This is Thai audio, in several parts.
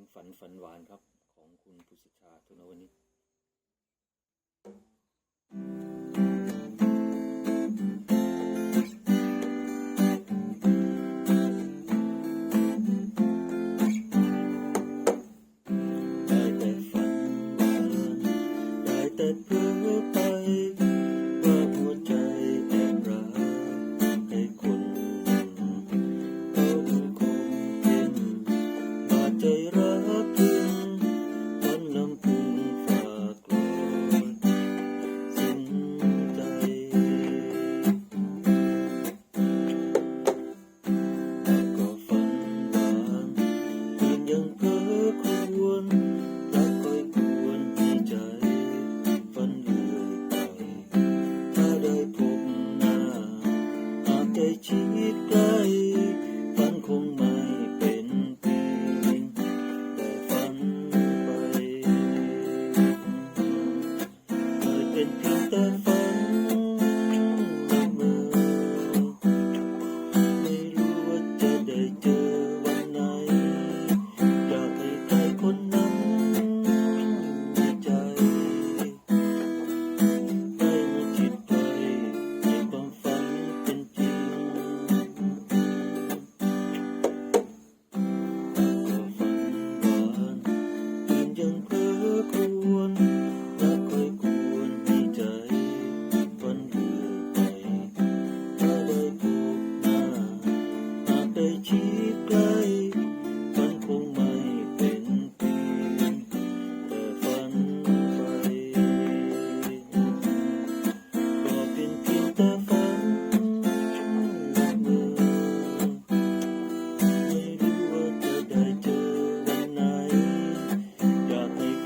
ลงฝันฝันหวานครับของคุณพุทธชาทุนวนิช yang.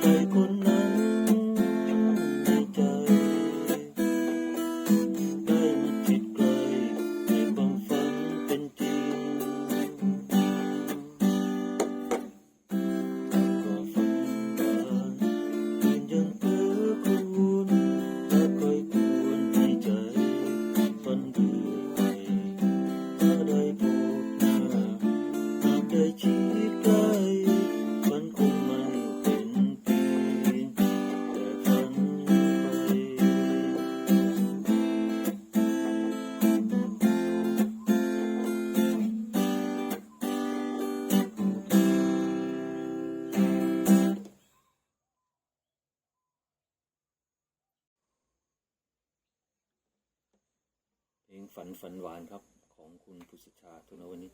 tay con เพลงฝันฝันหวานครับของคุณพุทธชาทุนวนิช